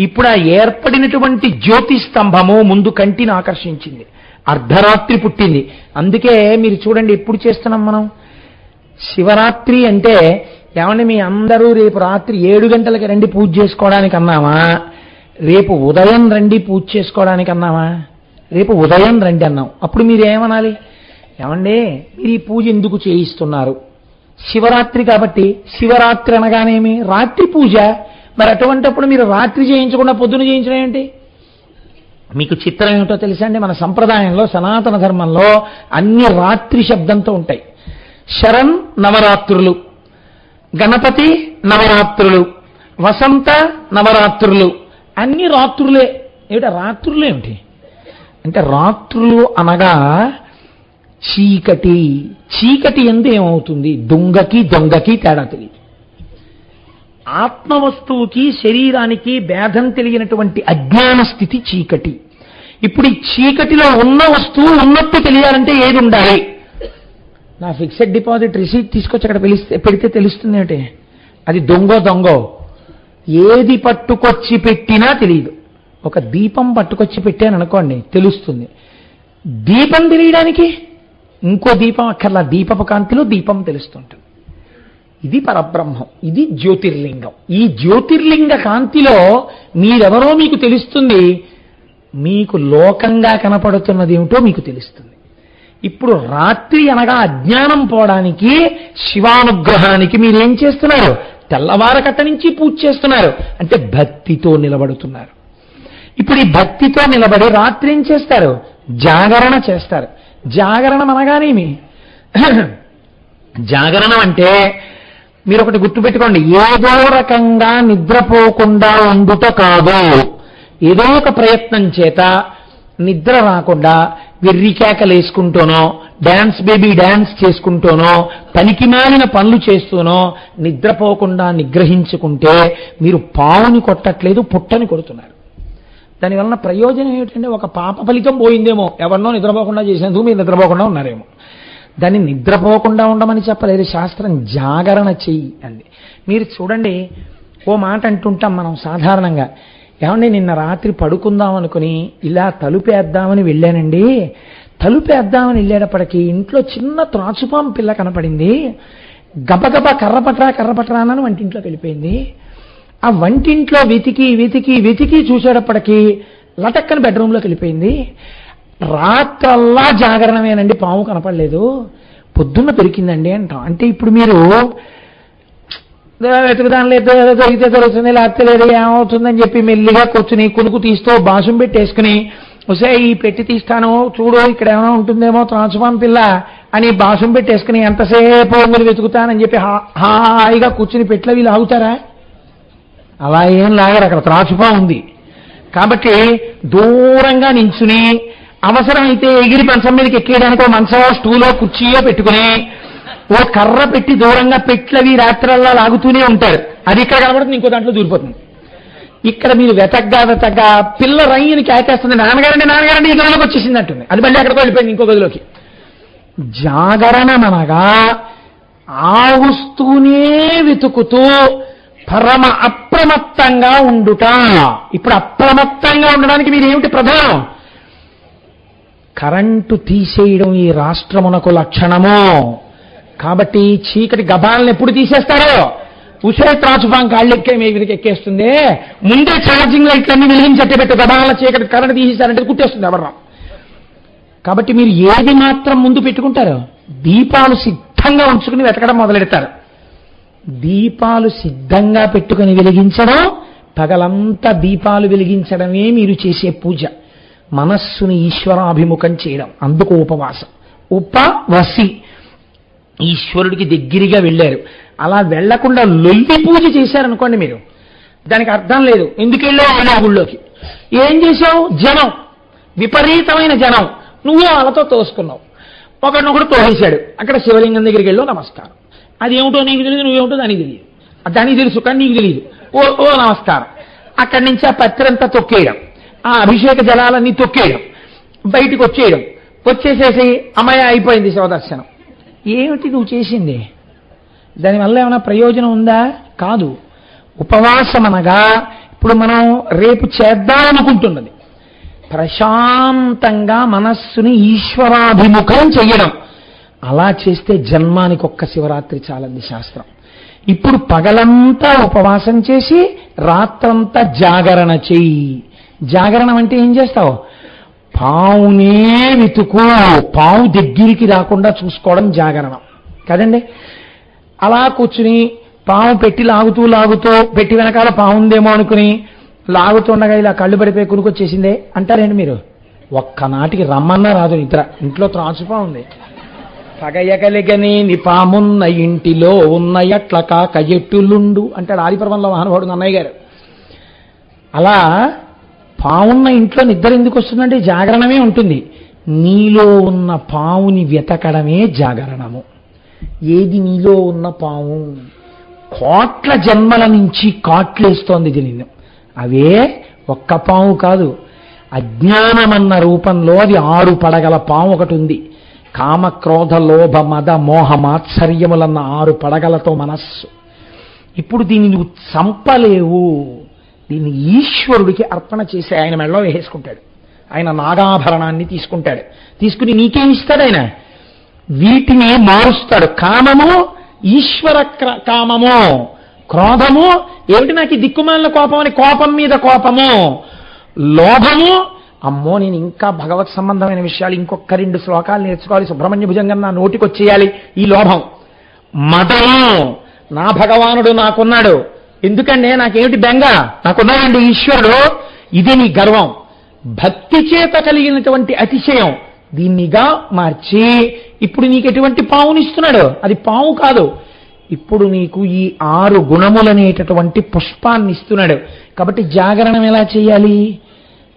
ఇప్పుడు ఆ ఏర్పడినటువంటి జ్యోతి స్తంభము ముందు కంటిని ఆకర్షించింది. అర్ధరాత్రి పుట్టింది. అందుకే మీరు చూడండి ఎప్పుడు చేస్తున్నాం మనం? శివరాత్రి అంటే ఏమండి మీ అందరూ రేపు రాత్రి ఏడు గంటలకి రండి పూజ చేసుకోవడానికి అన్నామా? రేపు ఉదయం రండి పూజ చేసుకోవడానికి అన్నామా? రేపు ఉదయం రండి అన్నాం. అప్పుడు మీరు ఏమనాలి? ఏమండి మీరు ఈ పూజ ఎందుకు చేయిస్తున్నారు? శివరాత్రి కాబట్టి శివరాత్రి అనగానేమి? రాత్రి పూజ. మరి అటువంటప్పుడు మీరు రాత్రి చేయించకుండా పొద్దున చేయించడం ఏంటి? మీకు చిత్రం ఏమిటో తెలుసా అండి? మన సంప్రదాయంలో సనాతన ధర్మంలో అన్ని రాత్రి శబ్దంతో ఉంటాయి. శరణ్ నవరాత్రులు గణపతి నవరాత్రులు వసంత నవరాత్రులు అన్ని రాత్రులే. ఏమిటా? రాత్రులు ఏమిటి? అంటే రాత్రులు అనగా చీకటి. చీకటి ఎందు ఏమవుతుంది? దొంగకి దొంగకి తేడా తెలియదు. ఆత్మవస్తువుకి శరీరానికి భేదం తెలియనటువంటి అజ్ఞాన స్థితి చీకటి. ఇప్పుడు ఈ చీకటిలో ఉన్న వస్తువు ఉన్నట్టు తెలియాలంటే ఏది ఉండాలి? నా ఫిక్సెడ్ డిపాజిట్ రిసీట్ తీసుకొచ్చి అక్కడ పిలిస్తే పెడితే తెలుస్తుంది అంటే అది దొంగో దొంగో. ఏది పట్టుకొచ్చి పెట్టినా తెలియదు. ఒక దీపం పట్టుకొచ్చి పెట్టాను అనుకోండి తెలుస్తుంది. దీపం తెలియడానికి ఇంకో దీపం అక్కర్లా? దీపపు కాంతిలో దీపం తెలుస్తుంటుంది. ఇది పరబ్రహ్మం ఇది జ్యోతిర్లింగం. ఈ జ్యోతిర్లింగ కాంతిలో మీరెవరో మీకు తెలుస్తుంది? మీకు లోకంగా కనపడుతున్నది ఏమిటో మీకు తెలుస్తుంది. ఇప్పుడు రాత్రి అనగా అజ్ఞానం పోవడానికి శివానుగ్రహానికి మీరేం చేస్తున్నారు? తెల్లవారకట్ట నుంచి పూజ చేస్తున్నారు. అంటే భక్తితో నిలబడుతున్నారు. ఇప్పుడు ఈ భక్తితో నిలబడి రాత్రి ఏం చేస్తారు? జాగరణ చేస్తారు. జాగరణం అనగానేమి? జాగరణం అంటే మీరు ఒకటి గుర్తుపెట్టుకోండి ఏదో రకంగా నిద్రపోకుండా ఉండుట కాదు. ఏదో ఒక ప్రయత్నం చేత నిద్ర రాకుండా వెర్రి కేకలేసుకుంటూనో డ్యాన్స్ బేబీ డ్యాన్స్ చేసుకుంటూనో పనికిమాలిన పనులు చేస్తూనో నిద్రపోకుండా నిగ్రహించుకుంటే మీరు పావుని కొట్టట్లేదు పుట్టని కొడుతున్నారు. దానివలన ప్రయోజనం ఏమిటంటే ఒక పాప ఫలితం పోయిందేమో. ఎవరినో నిద్రపోకుండా చేసేందుకు మీరు నిద్రపోకుండా ఉన్నారేమో. దాన్ని నిద్రపోకుండా ఉండమని చెప్పలేదు. శాస్త్రం జాగరణ చెయ్యి అంది. మీరు చూడండి ఓ మాట అంటుంటాం మనం సాధారణంగా. ఏమండి నిన్న రాత్రి పడుకుందాం అనుకుని ఇలా తలుపేద్దామని వెళ్ళానండి. తలుపేద్దామని వెళ్ళేటప్పటికీ ఇంట్లో చిన్న త్రాచుపాం పిల్ల కనపడింది. గబగబ కర్రపట్రా కర్రపట్రా అని వంటింట్లోకి వెళ్ళిపోయింది. ఆ వంటింట్లో వెతికి వెతికి వెతికి చూసేటప్పటికీ లటక్కని బెడ్రూమ్లోకి వెళ్ళిపోయింది. రాత్రల్లా జాగరణమేనండి. పాము కనపడలేదు. పొద్దున్న దొరికిందండి అంటాం. అంటే ఇప్పుడు మీరు వెతుకుదాని లేదు ఏదో దొరికితే దొరుకుతుంది లేకపోతే లేదు ఏమవుతుందని చెప్పి మెల్లిగా కూర్చుని కునుకు తీస్తూ బాసుం పెట్టేసుకుని వసే ఈ పెట్టి తీస్తాను చూడు ఇక్కడ ఏమైనా ఉంటుందేమో త్రాచుపాం పిల్ల అని బాసుం పెట్టేసుకుని ఎంతసేపు మీరు వెతుకుతానని చెప్పి హా- హాయిగా కూర్చుని పెట్ల వీళ్ళు ఆగుతారా? అలా ఏం లాగరు. అక్కడ త్రాచుపా ఉంది కాబట్టి దూరంగా నించుని అవసరమైతే ఎగిరి పంచం మీదకి ఎక్కేయడానికి ఓ మంచమో స్టూలో కుర్చీయో పెట్టుకుని ఓ కర్ర పెట్టి దూరంగా పెట్లవి రాత్రల్లా లాగుతూనే ఉంటారు. అది ఇక్కడ కనబడుతుంది ఇంకో దాంట్లో దూరిపోతుంది. ఇక్కడ మీరు వెతగ్గా వెతగ్గా పిల్ల రైని కేకేస్తుంది నాన్నగారండి నాన్నగారండి ఈ గదిలోకి వచ్చేసింది అంటుంది అది మళ్ళీ అక్కడికి వెళ్ళిపోయింది ఇంకో గదిలోకి. జాగరణమనగా ఆవుస్తూనే వెతుకుతూ పరమ అప్రమత్తంగా ఉండుట. ఇప్పుడు అప్రమత్తంగా ఉండడానికి మీరు ఏమిటి ప్రధానం? కరెంటు తీసేయడం ఈ రాష్ట్రమునకు లక్షణము. కాబట్టి చీకటి గబాలను ఎప్పుడు తీసేస్తారో? ఉసే త్రాచుపాం కాళ్ళెక్కే మీ వీరికి ఎక్కేస్తుంది. ముందే ఛార్జింగ్ లైట్లన్నీ వెలిగించట్టు పెట్టు గబాల చీకటి కరెంట్ తీసేశారంటే కుట్టేస్తుంది ఎవరు కాబట్టి మీరు ఏది మాత్రం ముందు పెట్టుకుంటారు దీపాలు సిద్ధంగా ఉంచుకుని వెతకడం మొదలెడతారు. దీపాలు సిద్ధంగా పెట్టుకుని వెలిగించడం పగలంతా దీపాలు వెలిగించడమే మీరు చేసే పూజ. మనస్సుని ఈశ్వరాభిముఖం చేయడం. అందుకు ఉపవాసం. ఉపవసి. ఈశ్వరుడికి దగ్గరగా వెళ్ళారు. అలా వెళ్ళకుండా లొల్లి పూజ చేశారనుకోండి మీరు. దానికి అర్థం లేదు. ఎందుకు వెళ్ళావు ఆయన గుళ్ళోకి? ఏం చేశావు? జనం. విపరీతమైన జనం. నువ్వు వాళ్ళతో తోసుకున్నావు. ఒకరినొకడు తోసేశాడు. అక్కడ శివలింగం దగ్గరికి వెళ్ళావు నమస్కారం. అది ఏమిటో నీకు తెలియదు నువ్వేమిటో దానికి తెలియదు. దానికి తెలుసు కానీ నీకు తెలియదు. ఓ ఓ నమస్కారం. అక్కడి నుంచి ఆ పత్రంతా తొక్కేయడం. ఆ అభిషేక జలాలన్నీ తొక్కేయడం బయటికి వచ్చేయడం. వచ్చేసేసి అమ్మాయి అయిపోయింది శివదర్శనం. ఏమిటి నువ్వు చేసింది? దానివల్ల ఏమైనా ప్రయోజనం ఉందా? కాదు. ఉపవాసం అనగా ఇప్పుడు మనం రేపు చేద్దాం అనుకుంటున్నది ప్రశాంతంగా మనస్సుని ఈశ్వరాభిముఖం చెయ్యడం. అలా చేస్తే జన్మానికి ఒక్క శివరాత్రి చాలంది శాస్త్రం. ఇప్పుడు పగలంతా ఉపవాసం చేసి రాత్రంతా జాగరణ చెయ్యి. జాగరణం అంటే ఏం చేస్తావు? పావునే వెతుకు. పావు దగ్గరికి రాకుండా చూసుకోవడం జాగరణం. కదండి? అలా కూర్చుని పాము పెట్టి లాగుతూ లాగుతూ పెట్టి వెనకాల పాముందేమో అనుకుని లాగుతుండగా ఇలా కళ్ళు పడిపోయి కునుకొచ్చేసిందే. అంటారేంటి మీరు? ఒక్కనాటికి రమ్మన్నా రాదు నిద్ర. ఇంట్లో త్రాచుపా ఉంది. పగయగలిగని నిపామున్న ఇంటిలో ఉన్న ఎట్ల కాక ఎట్టులుండు? అంటాడు ఆదిపర్వంలో మహానుభావుడు అన్నయ్య గారు. అలా పావున్న ఇంట్లో నిద్ర ఎందుకు వస్తుందంటే జాగరణమే ఉంటుంది. నీలో ఉన్న పావుని వెతకడమే జాగరణము. ఏది నీలో ఉన్న పావు? కోట్ల జన్మల నుంచి కాట్లేస్తోంది ఇది నిన్ను. అవే ఒక్క పాము కాదు. అజ్ఞానమన్న రూపంలో అది ఆరు పడగల పాము ఒకటి ఉంది. కామ క్రోధ లోభ మద మోహ మాత్సర్యములన్న ఆరు పడగలతో మనస్సు. ఇప్పుడు దీనిని చంపలేవు దీన్ని ఈశ్వరుడికి అర్పణ చేసి ఆయన మెడలో వేసుకుంటాడు ఆయన నాగాభరణాన్ని తీసుకుంటాడు. తీసుకుని నీకేం ఇస్తాడు ఆయన? వీటిని మారుస్తాడు. కామము ఈశ్వర కామము క్రోధము ఏమిటి నాకు ఈ దిక్కుమాలిన కోపం అని? కోపం మీద కోపము. లోభము అమ్మో నేను ఇంకా భగవత్ సంబంధమైన విషయాలు ఇంకొక రెండు శ్లోకాలు నేర్చుకోవాలి. సుబ్రహ్మణ్య భుజంగా నా నోటికొచ్చేయాలి. ఈ లోభం. మదము. నా భగవానుడు నాకున్నాడు. ఎందుకంటే నాకేమిటి బెంగ? నాకున్నాయండి ఈశ్వరుడు. ఇది నీ గర్వం. భక్తి చేత కలిగినటువంటి అతిశయం. దీన్నిగా మార్చి. ఇప్పుడు నీకు ఎటువంటి పావునిస్తున్నాడు? అది పావు కాదు. ఇప్పుడు నీకు ఈ ఆరు గుణములనేటటువంటి పుష్పాన్ని ఇస్తున్నాడు కాబట్టి జాగరణం ఎలా చేయాలి?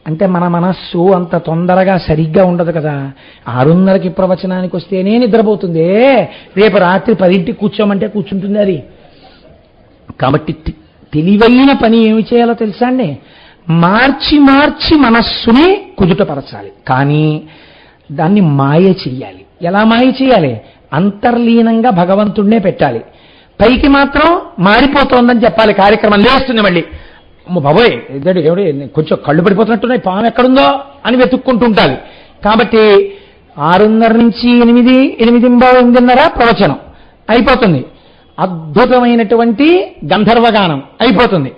అంటే మన మనస్సు అంత తొందరగా సరిగ్గా ఉండదు కదా. ఆరున్నరకి ప్రవచనానికి వస్తేనే నిద్రపోతుంది. రేపు రాత్రి పదింటికి కూర్చోమంటే కూర్చుంటుంది అది. కాబట్టి తెలివైన పని ఏమి చేయాలో తెలుసా అండి? మార్చి మార్చి మనస్సుని కుదుటపరచాలి. కానీ దాన్ని మాయ చెయ్యాలి. ఎలా మాయ చేయాలి అంతర్లీనంగా భగవంతుడినే పెట్టాలి. పైకి మాత్రం మారిపోతోందని చెప్పాలి కార్యక్రమం. లేస్తుంది మళ్ళీ. బాబోయ్ ఇద్దడు కొంచెం కళ్ళు పడిపోతున్నట్టున్నాయి పాము ఎక్కడుందో అని వెతుక్కుంటూ ఉండాలి. కాబట్టి ఆరున్నర నుంచి ఎనిమిది ఎనిమిది ఎనిమిదిన్నర ప్రవచనం అయిపోతుంది. అద్భుతమైనటువంటి గంధర్వగానం. అయిపోతుంది.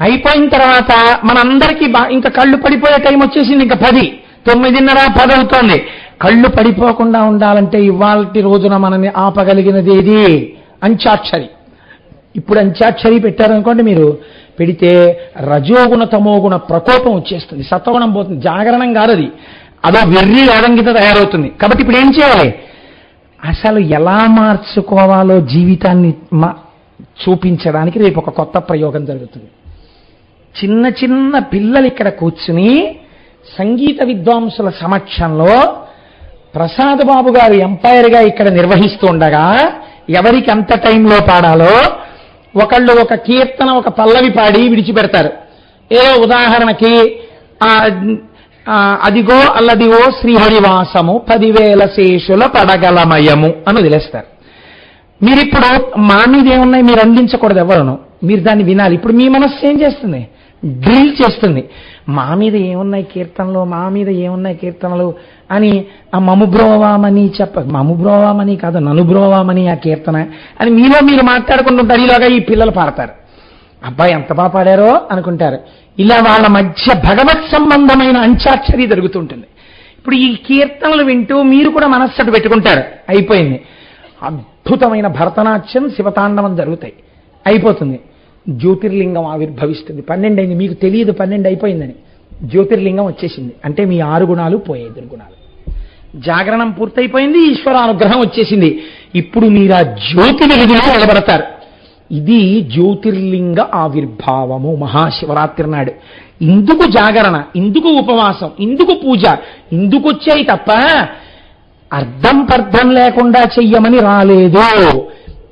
అయిపోయిన తర్వాత మనందరికీ ఇంకా కళ్ళు పడిపోయే టైం వచ్చేసింది ఇంకా పది. తొమ్మిదిన్నర పది అవుతోంది. కళ్ళు పడిపోకుండా ఉండాలంటే ఇవాళ రోజున మనని ఆపగలిగినది ఏది? అంచాక్షరి ఇప్పుడు అంత్యాక్షరి పెట్టారనుకోండి మీరు పెడితే రజోగుణ తమోగుణ ప్రకోపం వచ్చేస్తుంది. సత్వగుణం పోతుంది. జాగరణం కాదు అది అదో వెర్రి వేదం కింద తయారవుతుంది. కాబట్టి ఇప్పుడు ఏం చేయాలి? అసలు ఎలా మార్చుకోవాలో జీవితాన్ని మా- చూపించడానికి రేపు ఒక కొత్త ప్రయోగం జరుగుతుంది. చిన్న చిన్న పిల్లలు ఇక్కడ కూర్చుని సంగీత విద్వాంసుల సమక్షంలో ప్రసాద్ బాబు గారు ఎంపైర్గా ఇక్కడ నిర్వహిస్తూ ఉండగా ఎవరికి ఎంత టైంలో పాడాలో ఒకళ్ళు ఒక కీర్తన ఒక పల్లవి పాడి విడిచిపెడతారు. ఏదో ఉదాహరణకి అదిగో అల్లదిగో శ్రీహరివాసము పదివేల శేషుల పడగలమయము అని వదిలేస్తారు. మీరు ఇప్పుడు మా మీద ఏమున్నాయి? మీరు అందించకూడదు ఎవరును. మీరు దాన్ని వినాలి. ఇప్పుడు మీ మనస్సు ఏం చేస్తుంది? డ్రిల్ చేస్తుంది. మా మీద ఏమున్నాయి కీర్తనలు? మా మీద ఏమున్నాయి కీర్తనలు? అని ఆ మము బ్రోవామని చెప్ప మము బ్రోవామని కాదు నన్ను బ్రోవామని ఆ కీర్తన అని మీలో మీరు మాట్లాడుకుంటుంటారు. ఈలోగా ఈ పిల్లలు పాడతారు. అబ్బాయి ఎంత బాగా పాడారో అనుకుంటారు. ఇలా వాళ్ళ మధ్య భగవత్ సంబంధమైన అంచాక్షరి జరుగుతుంటుంది. ఇప్పుడు ఈ కీర్తనలు వింటూ మీరు కూడా మనస్సటు పెట్టుకుంటారు. అయిపోయింది. అద్భుతమైన భరతనాట్యం శివతాండవం జరుగుతాయి. అయిపోతుంది. జ్యోతిర్లింగం ఆవిర్భవిస్తుంది. పన్నెండు అయింది మీకు తెలియదు పన్నెండు అయిపోయిందని. జ్యోతిర్లింగం వచ్చేసింది. అంటే మీ ఆరు గుణాలు పోయాయి దుర్గుణాలు జాగరణం పూర్తయిపోయింది. ఈశ్వర అనుగ్రహం వచ్చేసింది. ఇప్పుడు మీరు ఆ జ్యోతి వెలుగులో నిలబడతారు. ఇది జ్యోతిర్లింగ ఆవిర్భావము. మహాశివరాత్రి నాడు. ఇందుకు జాగరణ ఇందుకు ఉపవాసం ఇందుకు పూజ ఇందుకు వచ్చాయి తప్ప అర్థం పర్థం లేకుండా చెయ్యమని రాలేదు.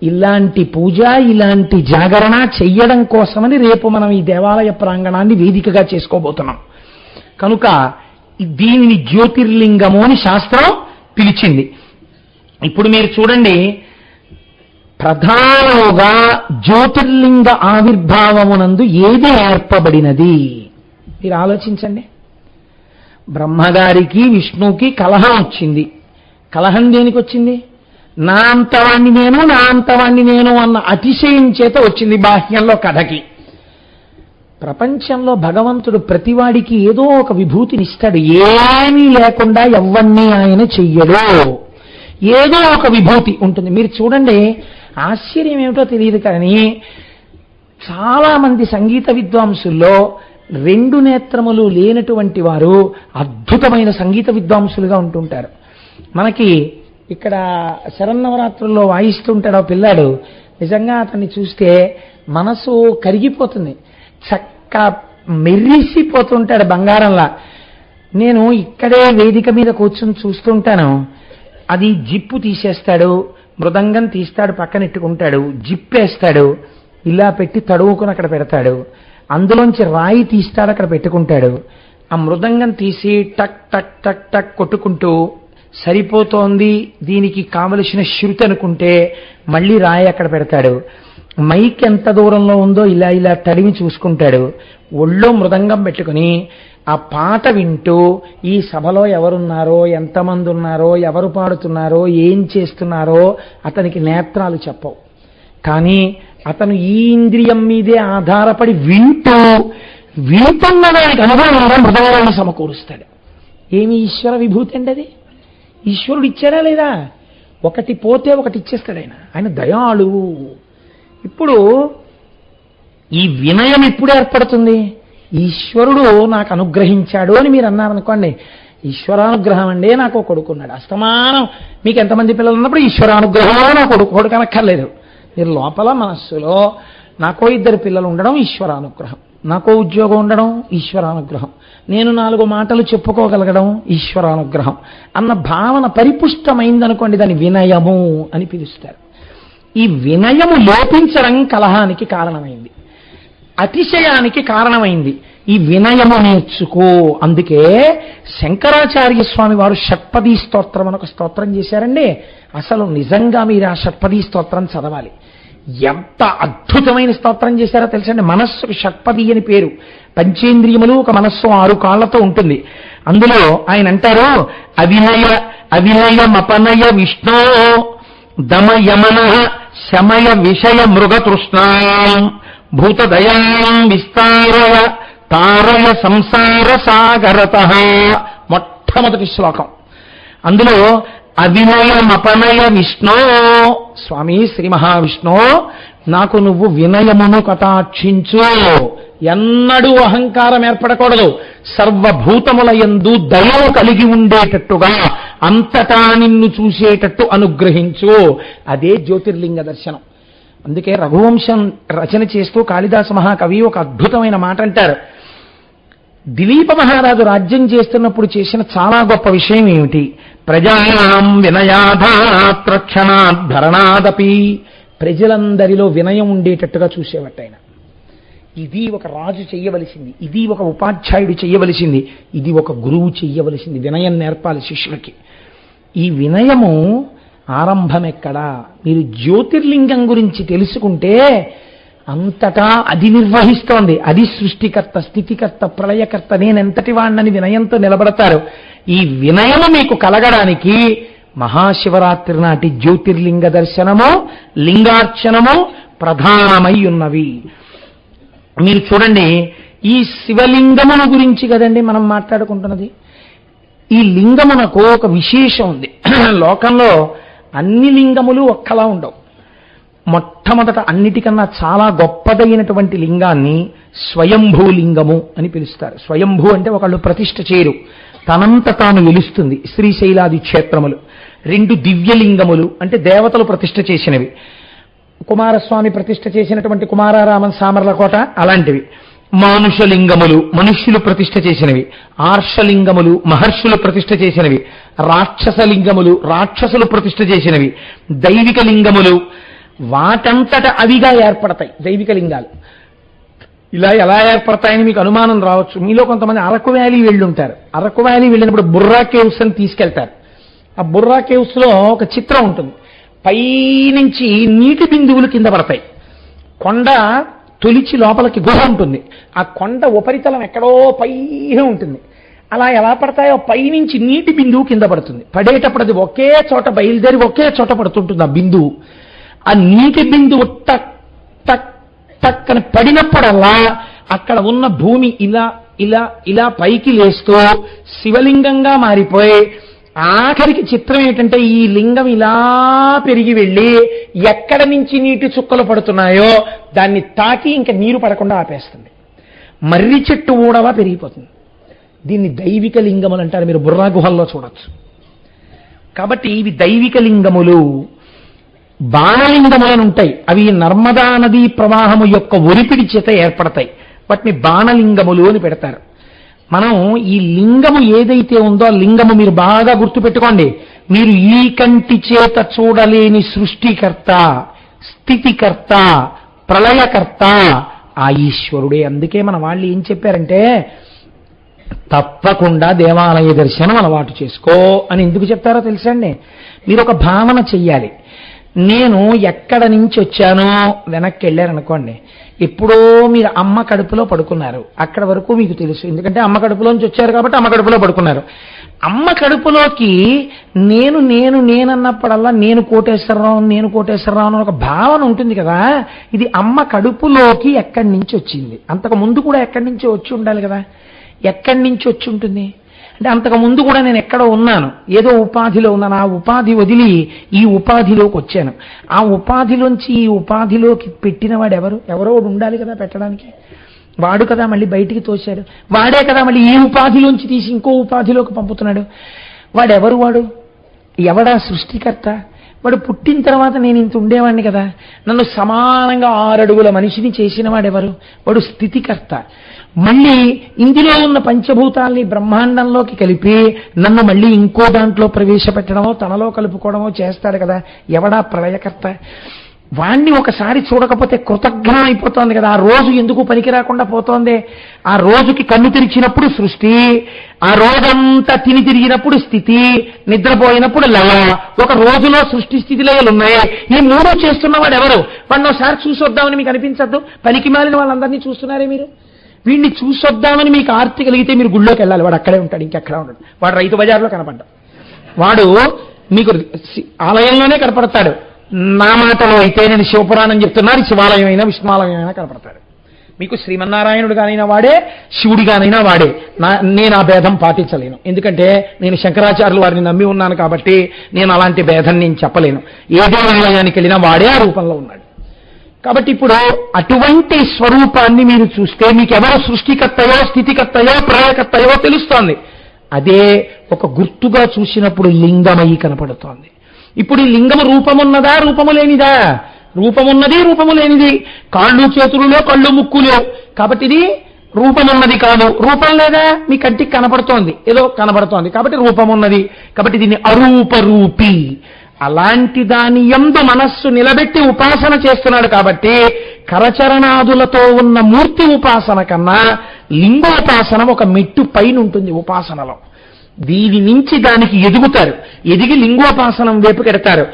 ఇలాంటి పూజ ఇలాంటి జాగరణ చెయ్యడం కోసమని రేపు మనం ఈ దేవాలయ ప్రాంగణాన్ని వేదికగా చేసుకోబోతున్నాం. కనుక దీనిని జ్యోతిర్లింగము అని శాస్త్రం పిలిచింది. ఇప్పుడు మీరు చూడండి ప్రధానముగా జ్యోతిర్లింగ ఆవిర్భావమునందు ఏది ఏర్పబడినది? మీరు ఆలోచించండి. బ్రహ్మగారికి విష్ణువుకి కలహం వచ్చింది. కలహం దేనికి వచ్చింది? నా అంతవాణ్ణి నేను నా అంతవాణ్ణి నేను అన్న అతిశయం చేత వచ్చింది బాహ్యంలో కథకి. ప్రపంచంలో భగవంతుడు ప్రతివాడికి ఏదో ఒక విభూతినిస్తాడు ఏమీ లేకుండా ఎవన్నీ ఆయన చెయ్యడు. ఏదో ఒక విభూతి ఉంటుంది. మీరు చూడండి ఆశ్చర్యం ఏమిటో తెలియదు కానీ చాలా మంది సంగీత విద్వాంసుల్లో రెండు నేత్రములు లేనటువంటి వారు అద్భుతమైన సంగీత విద్వాంసులుగా ఉంటుంటారు. మనకి ఇక్కడ శరన్నవరాత్రుల్లో వాయిస్తుంటాడు ఆ పిల్లాడు. నిజంగా అతన్ని చూస్తే మనసు కరిగిపోతుంది. చక్క మెరిసిపోతుంటాడు బంగారంలా. నేను ఇక్కడే వేదిక మీద కూర్చొని చూస్తుంటాను. అది జిప్పు తీసేస్తాడు. మృదంగం తీస్తాడు పక్కనెట్టుకుంటాడు జిప్పేస్తాడు ఇలా పెట్టి తడువుకుని అక్కడ పెడతాడు అందులోంచి రాయి తీస్తాడు అక్కడ పెట్టుకుంటాడు. ఆ మృదంగం తీసి టక్ టక్ టక్ టక్ కొట్టుకుంటూ సరిపోతోంది దీనికి కావలసిన శృతి అనుకుంటే మళ్ళీ రాయి అక్కడ పెడతాడు. మైక్ ఎంత దూరంలో ఉందో ఇలా ఇలా తడివి చూసుకుంటాడు. ఒళ్ళో మృదంగం పెట్టుకుని ఆ పాట వింటూ ఈ సభలో ఎవరున్నారో ఎంతమంది ఉన్నారో ఎవరు పాడుతున్నారో ఏం చేస్తున్నారో అతనికి నేత్రాలు చెప్పవు. కానీ అతను ఈ ఇంద్రియం మీదే ఆధారపడి వింటూ వింటున్న దానికి అనుభవంగా మృదంగాన్ని సమకూరుస్తాడు. ఏమి ఈశ్వర విభూతి అండి అది? ఈశ్వరుడు ఇచ్చారా లేదా? ఒకటి పోతే ఒకటి ఇచ్చేస్తాడు ఆయన. ఆయన దయాళువు. ఇప్పుడు ఈ వినయం ఎప్పుడు ఏర్పడుతుంది? ఈశ్వరుడు నాకు అనుగ్రహించాడు అని మీరు అన్నారనుకోండి ఈశ్వరానుగ్రహం అండి నాకు కొడుకున్నాడు అస్తమానం. మీకు ఎంతమంది పిల్లలు ఉన్నప్పుడు ఈశ్వరానుగ్రహం నా కొడుకు కొడుకు అనక్కర్లేదు. మీరు లోపల మనస్సులో నాకో ఇద్దరు పిల్లలు ఉండడం ఈశ్వరానుగ్రహం. నాకో ఉద్యోగం ఉండడం ఈశ్వరానుగ్రహం. నేను నాలుగు మాటలు చెప్పుకోగలగడం ఈశ్వరానుగ్రహం. అన్న భావన పరిపుష్టమైందనుకోండి దాని వినయము అని పిలుస్తారు. ఈ వినయము లోపించడం కలహానికి కారణమైంది. అతిశయానికి కారణమైంది. ఈ వినయము నేర్చుకో. అందుకే శంకరాచార్య స్వామి వారు షట్పదీ స్తోత్రం అని ఒక స్తోత్రం చేశారండి. అసలు నిజంగా మీరు ఆ షట్పదీ స్తోత్రం చదవాలి. ఎంత అద్భుతమైన స్తోత్రం చేశారో తెలుసండి. మనస్సుకు షట్పది అని పేరు. పంచేంద్రియములు ఒక మనస్సు ఆరు కాళ్ళతో ఉంటుంది. అందులో ఆయన అంటారు అవినయ అవినయమపనయ విష్ణు దమయమన శమయ విషయ మృగతృష్ణాం. భూతదయాం విస్తారయ తారయ సంసార సాగరత. మొట్టమొదటి శ్లోకం. అందులో అవినయమపనయ విష్ణో స్వామి శ్రీ మహావిష్ణు నాకు నువ్వు వినయమును కటాక్షించు. ఎన్నడూ అహంకారం ఏర్పడకూడదు. సర్వభూతముల యందు దయము కలిగి ఉండేటట్టుగా అంతటా నిన్ను చూసేటట్టు అనుగ్రహించు. అదే జ్యోతిర్లింగ దర్శనం. అందుకే రఘువంశం రచన చేస్తూ కాళిదాస మహాకవి ఒక అద్భుతమైన మాట అంటారు. దిలీప మహారాజు రాజ్యం చేస్తున్నప్పుడు చేసిన చాలా గొప్ప విషయం ఏమిటి? ప్రజానాం వినయాధాత్రక్షణాద్ధరణాదపి ప్రజలందరిలో వినయం ఉండేటట్టుగా చూసేవట్టు ఆయన. ఇది ఒక రాజు చెయ్యవలసింది ఇది ఒక ఉపాధ్యాయుడు చెయ్యవలసింది ఇది ఒక గురువు చెయ్యవలసింది వినయం నేర్పాలి శిష్యులకి. ఈ వినయము ఆరంభం ఎక్కడా మీరు జ్యోతిర్లింగం గురించి తెలుసుకుంటే అంతటా అది నిర్వహిస్తోంది. అది సృష్టికర్త స్థితికర్త ప్రళయకర్త నేనెంతటి వాణ్ణని వినయంతో నిలబడతారు. ఈ వినయము మీకు కలగడానికి మహాశివరాత్రి నాటి జ్యోతిర్లింగ దర్శనము లింగార్చనము ప్రధానమై ఉన్నవి మీరు చూడండి ఈ శివలింగమును గురించి కదండి మనం మాట్లాడుకుంటున్నది? ఈ లింగమునకు ఒక విశేషం ఉంది. లోకంలో అన్ని లింగములు ఒక్కలా ఉండవు. మొట్టమొదట అన్నిటికన్నా చాలా గొప్పదైనటువంటి లింగాన్ని స్వయంభూ లింగము అని పిలుస్తారు. స్వయంభూ అంటే ఒకళ్ళు ప్రతిష్ఠ చేయరు. తనంత తాను వెలుస్తుంది శ్రీశైలాది క్షేత్రములు. రెండు దివ్యలింగములు అంటే దేవతలు ప్రతిష్ఠ చేసినవి. కుమారస్వామి ప్రతిష్ఠ చేసినటువంటి కుమారారామన్ సామర్లకోట అలాంటివి. మానుషలింగములు మనుష్యులు ప్రతిష్ఠ చేసినవి. ఆర్షలింగములు మహర్షులు ప్రతిష్ఠ చేసినవి. రాక్షసలింగములు రాక్షసులు ప్రతిష్ఠ చేసినవి. దైవిక లింగములు వాటంతట అవిగా ఏర్పడతాయి. దైవిక లింగాలు ఇలా ఎలా ఏర్పడతాయని మీకు అనుమానం రావచ్చు. మీలో కొంతమంది అరకు వ్యాలీ వెళ్ళుంటారు. అరకు వ్యాలీ వెళ్ళినప్పుడు బుర్రా కేవ్స్ అని తీసుకెళ్తారు. ఆ బుర్రా కేవ్స్లో ఒక చిత్రం ఉంటుంది. పైనుంచి నీటి బిందువులు కింద పడతాయి. కొండ తొలిచి లోపలికి గుహ ఉంటుంది. ఆ కొండ ఉపరితలం ఎక్కడో పైన ఉంటుంది. అలా ఎలా పడతాయో పైనుంచి నీటి బిందువు కింద పడుతుంది. పడేటప్పుడు అది ఒకే చోట బయలుదేరి ఒకే చోట పడుతుంటుంది ఆ బిందువు. ఆ నీటి బిందువు టక్ టక్ టక్ అని పడినప్పుడల్లా అక్కడ ఉన్న భూమి ఇలా ఇలా ఇలా పైకి లేస్తూ శివలింగంగా మారిపోయి ఆఖరికి చిత్రం ఏంటంటే ఈ లింగం ఇలా పెరిగి వెళ్ళి ఎక్కడ నుంచి నీటి చుక్కలు పడుతున్నాయో దాన్ని తాకి ఇంకా నీరు పడకుండా ఆపేస్తుంది. మర్రి చెట్టు ఊడవా పెరిగిపోతుంది. దీన్ని దైవిక లింగములు అంటారు. మీరు బుర్రా గుహల్లో చూడొచ్చు. కాబట్టి ఇవి దైవిక లింగములు బాణలింగములను ఉంటాయి. అవి నర్మదా నదీ ప్రవాహము యొక్క ఒరిపిడి చేత ఏర్పడతాయి. వాటిని బాణలింగములు అని పెడతారు. మనం ఈ లింగము ఏదైతే ఉందో ఆ లింగము మీరు బాగా గుర్తుపెట్టుకోండి. మీరు ఈ కంటి చేత చూడలేని సృష్టికర్త స్థితికర్త ప్రళయకర్త ఆ ఈశ్వరుడే. అందుకే మన వాళ్ళు ఏం చెప్పారంటే తప్పకుండా దేవాలయ దర్శనం అలవాటు చేసుకో అని ఎందుకు చెప్తారో తెలుసండి? మీరు ఒక భావన చెయ్యాలి. నేను ఎక్కడ నుంచి వచ్చానో వెనక్కి వెళ్ళారనుకోండి ఎప్పుడో మీరు అమ్మ కడుపులో పడుకున్నారు. అక్కడ వరకు మీకు తెలుసు. ఎందుకంటే అమ్మ కడుపులోంచి వచ్చారు కాబట్టి అమ్మ కడుపులో పడుకున్నారు. అమ్మ కడుపులోకి నేను నేను నేనన్నప్పుడల్లా నేను కోటేశ్వరరావు నేను కోటేశ్వరరావు అని ఒక భావన ఉంటుంది కదా. ఇది అమ్మ కడుపులోకి ఎక్కడి నుంచి వచ్చింది? అంతకు ముందు కూడా ఎక్కడి నుంచి వచ్చి ఉండాలి కదా. ఎక్కడి నుంచి వచ్చి ఉంటుంది? అంటే అంతకు ముందు కూడా నేను ఎక్కడో ఉన్నాను. ఏదో ఉపాధిలో ఉన్నాను. ఆ ఉపాధి వదిలి ఈ ఉపాధిలోకి వచ్చాను. ఆ ఉపాధిలోంచి ఈ ఉపాధిలోకి పెట్టిన వాడు ఎవరు? ఎవరో ఒకడు ఉండాలి కదా పెట్టడానికి. వాడు కదా మళ్ళీ బయటికి తోశాడు. వాడే కదా మళ్ళీ ఈ ఉపాధిలోంచి తీసి ఇంకో ఉపాధిలోకి పంపుతున్నాడు. వాడెవరు వాడు? ఎవడా సృష్టికర్త? వాడు పుట్టిన తర్వాత నేను ఇంత ఉండేవాడిని కదా. నన్ను సమానంగా ఆరడుగుల మనిషిని చేసిన వాడెవరు? వాడు స్థితికర్త. మళ్ళీ ఇందులో ఉన్న పంచభూతాల్ని బ్రహ్మాండంలోకి కలిపి నన్ను మళ్ళీ ఇంకో దాంట్లో ప్రవేశపెట్టడమో తనలో కలుపుకోవడమో చేస్తాడు కదా. ఎవడా ప్రళయకర్త? వాణ్ణి ఒకసారి చూడకపోతే కృతజ్ఞం అయిపోతోంది కదా. ఆ రోజు ఎందుకు పనికి రాకుండా పోతోంది? ఆ రోజుకి కన్ను తెరిచినప్పుడు సృష్టి ఆ రోజంతా తిని తిరిగినప్పుడు స్థితి నిద్రపోయినప్పుడు లయ ఒక రోజులో సృష్టి స్థితి లయలు ఉన్నాయి. ఈ మూడు చేస్తున్నవాడు ఎవరు? వాడిని ఒకసారి చూసొద్దామని మీకు అనిపించద్దు? పనికి మాలిన వాళ్ళందరినీ చూస్తున్నారే మీరు? వీడిని చూసొద్దామని మీకు ఆర్తి కలిగితే మీరు గుళ్ళోకి వెళ్ళాలి. వాడు అక్కడే ఉంటాడు ఇంకెక్కడ ఉండడు. వాడు రైతు బజార్లో కనపడ్డాడు. వాడు మీకు ఆలయంలోనే కనపడతాడు. నా మాటలో అయితే నేను శివపురాణం చెప్తున్నాను శివాలయం అయినా విష్ణువాలయం అయినా కనపడతాడు మీకు శ్రీమన్నారాయణుడుగానైనా వాడే శివుడిగానైనా వాడే. నా నేను ఆ భేదం పాటించలేను. ఎందుకంటే నేను శంకరాచార్యులు వారిని నమ్మి ఉన్నాను కాబట్టి నేను అలాంటి భేదం నేను చెప్పలేను. ఏ దేవాలయానికి వెళ్ళినా వాడే ఆ రూపంలో ఉన్నాడు. కాబట్టి ఇప్పుడు అటువంటి స్వరూపాన్ని మీరు చూస్తే మీకు ఎవరు సృష్టికర్తయో స్థితికర్తయో ప్రళయకర్తయో తెలుస్తోంది. అదే ఒక గుర్తుగా చూసినప్పుడు లింగమై కనపడుతోంది. ఇప్పుడు ఈ లింగము రూపమున్నదా? రూపము లేనిదా రూపమున్నది రూపము లేనిది కాళ్ళు చేతులలో కళ్ళు ముక్కులు కాబట్టి ఇది రూపమున్నది కాదు. రూపం లేదా? మీ కంటికి కనపడుతోంది. ఏదో కనబడుతోంది. కాబట్టి రూపమున్నది. కాబట్టి దీన్ని అరూపరూపి. అలాంటి దాని ఎందు మనస్సు నిలబెట్టి ఉపాసన చేస్తున్నాడు కాబట్టి కరచరణాదులతో ఉన్న మూర్తి ఉపాసన కన్నా లింగోపాసన ఒక మెట్టు పైన ఉంటుంది ఉపాసనలో. దీని నుంచి దానికి ఎదుగుతారు. ఎదిగి లింగోపాసనం వైపు కెడతారు.